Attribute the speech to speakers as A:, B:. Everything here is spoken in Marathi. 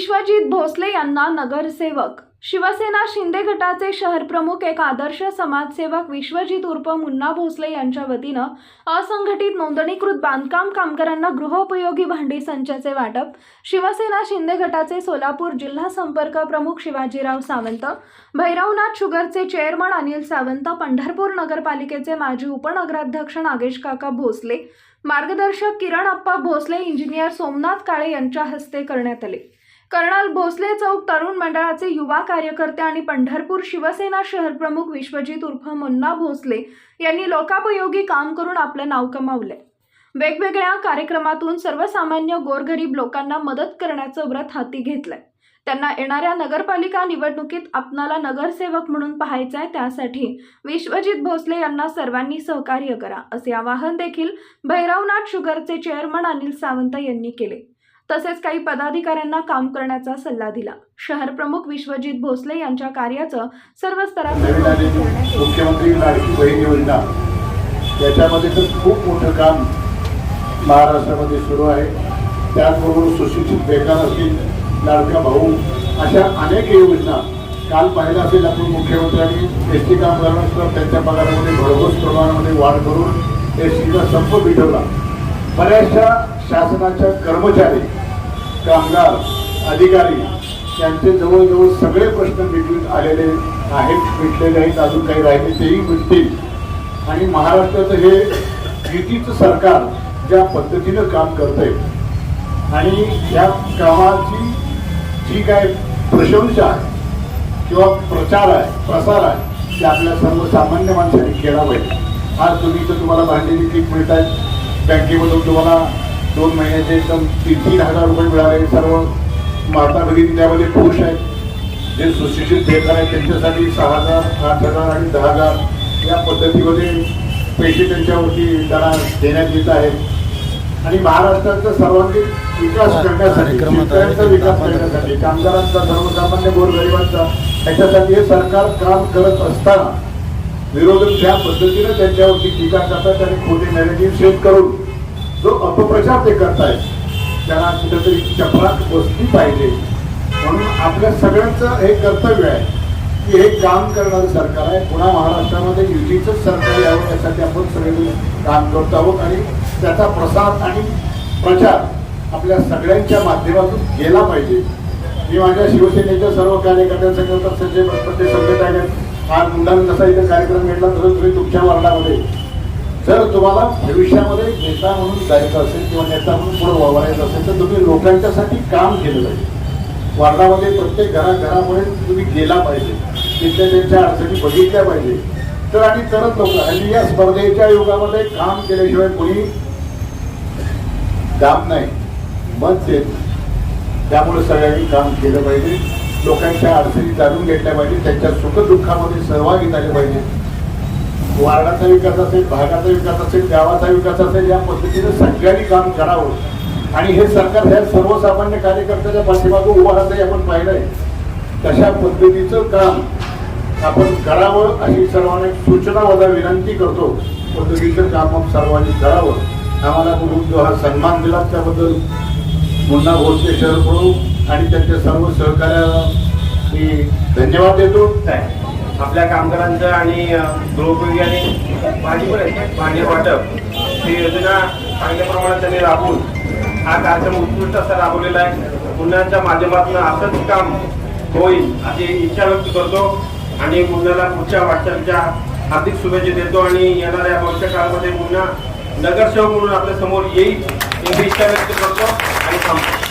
A: विश्वजित भोसले यांना नगरसेवक. शिवसेना शिंदे गटाचे शहर प्रमुख एक आदर्श समाजसेवक विश्वजित उर्फ मुन्ना भोसले यांच्या वतीनं असंघटित नोंदणीकृत बांधकाम कामगारांना गृहोपयोगी भांडी संचाचे वाटप शिवसेना शिंदे गटाचे सोलापूर जिल्हा संपर्क प्रमुख शिवाजीराव सावंत भैरवनाथ शुगरचे चेअरमन अनिल सावंत पंढरपूर नगरपालिकेचे माजी उपनगराध्यक्ष नागेश काका भोसले मार्गदर्शक किरण अप्पा भोसले इंजिनियर सोमनाथ काळे यांच्या हस्ते करण्यात आले. कर्नल भोसले चौक तरुण मंडळाचे युवा कार्यकर्ते आणि पंढरपूर शिवसेना शहर प्रमुख विश्वजित उर्फ मुन्ना भोसले यांनी लोकापयोगी काम करून आपलं नाव कमावले वेगवेगळ्या कार्यक्रमातून सर्वसामान्य गोरगरीब लोकांना मदत करण्याचं व्रत हाती घेतलंय. त्यांना येणाऱ्या नगरपालिका निवडणुकीत आपणाला नगरसेवक म्हणून पाहायचं आहे त्यासाठी विश्वजित भोसले यांना सर्वांनी सहकार्य करा असे आवाहन देखील भैरवनाथ शुगरचे चेअरमन अनिल सावंत यांनी केले. तसेच काही पदाधिकाऱ्यांना काम करण्याचा सल्ला दिला. शहर प्रमुख विश्वजित भोसले यांच्या कार्याचं सर्व येतं.
B: मुख्यमंत्री लाडकी बहीण योजना. याच्यामध्ये तर खूप मोठं काम महाराष्ट्रामध्ये सुरू आहे. त्याचबरोबर सुशिक्षित बेकार असतील लाडका भाऊ अशा अनेक योजना काल पाहिलं असेल आपण मुख्यमंत्र्यांनी. एस टी कामगारांना त्यांच्या पगारामध्ये भरघोस प्रमाणामध्ये वाढ करून एस टीचा संप मिटवला बऱ्याचशा शासनाच्या कर्मचारी कामगार अधिकारी यांचे जवळजवळ सगळे प्रश्न मिटून आलेले आहेत मिटलेले आहेत अजून काही राहिले तेही मिटतील आणि महाराष्ट्राचं हे युतीचं सरकार ज्या पद्धतीनं काम करतंय आणि या कामाची जी काय प्रशंसा आहे किंवा प्रचार आहे प्रसार आहे ते आपल्या सर्वसामान्य माणसांनी केला पाहिजे. आज तुम्ही तर तुम्हाला भांडलेली किट मिळत आहेत बँकेमधून तुम्हाला दोन महिन्याचे एकदम तीन तीन हजार रुपये मिळाले. सर्व माता भगिनी त्यामध्ये खुश आहेत. जे सुशिक्षित बेकार आहेत त्यांच्यासाठी सहा हजार आठ हजार आणि दहा हजार या पद्धतीमध्ये पैसे त्यांच्यावरती त्यांना देण्यात येत आहेत. आणि महाराष्ट्राचा सर्वांगीण विकास करण्यासाठी शेतकऱ्यांचा विकास करण्यासाठी कामगारांचा सर्वसामान्य गोरगरिबांचा याच्यासाठी हे सरकार काम करत असताना विरोधक ज्या पद्धतीने त्यांच्यावरती टीका करतात आणि खोटे नॅरेटिव्ह सेट करून जो अपप्रचार ते करतायत त्याला कुठेतरी चपरात बसली पाहिजे. म्हणून आपल्या सगळ्यांचं हे कर्तव्य आहे की हे काम करणारं सरकार आहे. पुन्हा महाराष्ट्रामध्ये युतीचंच सरकार यावं यासाठी आपण सगळेजण काम करतो आहोत आणि त्याचा प्रसार आणि प्रचार आपल्या सगळ्यांच्या माध्यमातून गेला पाहिजे. मी माझ्या शिवसेनेच्या सर्व कार्यकर्त्यांसंग संजय प्रत्येक संघटना आहेत आज मुलांना जसा इथे कार्यक्रम घेतला तसं तुम्ही तुमच्या वार्डामध्ये जर तुम्हाला भविष्यामध्ये नेता म्हणून जायचं असेल किंवा नेता म्हणून पुढे वावरायचं असेल तर तुम्ही लोकांच्यासाठी काम केलं पाहिजे. वार्डामध्ये प्रत्येक घराघरामध्ये तुम्ही गेला पाहिजे. तिथल्या त्यांच्या अडचणी बघितल्या पाहिजे. तर आणि तरच लोक हल्ली या स्पर्धेच्या युगामध्ये काम केल्याशिवाय कोणी काम नाही मत देत त्यामुळे सगळ्यांनी काम केलं पाहिजे. लोकांच्या अडचणी जाणून घेतल्या पाहिजे. त्यांच्या सुखदुःखामध्ये सहभागी झाले पाहिजे. वार्डाचा विकास असेल भागाचा विकास असेल गावाचा विकास असेल या पद्धतीने सगळ्यांनी काम करावं. आणि हे सरकार ह्या सर्वसामान्य कार्यकर्त्याच्या पाठीमागं उभं राहतंय आपण पाहिलंय. तशा पद्धतीचं काम आपण करावं अशी सर्वांना सूचना वजा विनंती करतो. पद्धतीचं काम आपण सर्वांनी करावं. आम्हाला म्हणून जो हा सन्मान दिला त्याबद्दल मुन्ना भोसले शहर प्रमुख आणि त्यांच्या सर्व सहकार्याला मी धन्यवाद देतो.
C: आपल्या कामगारांचं आणि गृहोपयोगी आणि भाजी पण आहे भांडी वाटप ही योजना चांगल्या प्रमाणात त्यांनी राबवून हा कार्यक्रम उत्कृष्ट असा राबवलेला आहे. पुण्याच्या माध्यमातून असंच काम होईल अशी इच्छा व्यक्त करतो आणि पुण्याला पुढच्या वाटचालीच्या हार्दिक शुभेच्छा देतो आणि येणाऱ्या भविष्य काळामध्ये पुन्हा नगरसेवक म्हणून आपल्यासमोर येईल एवढी इच्छा व्यक्त करतो आणि थांबतो.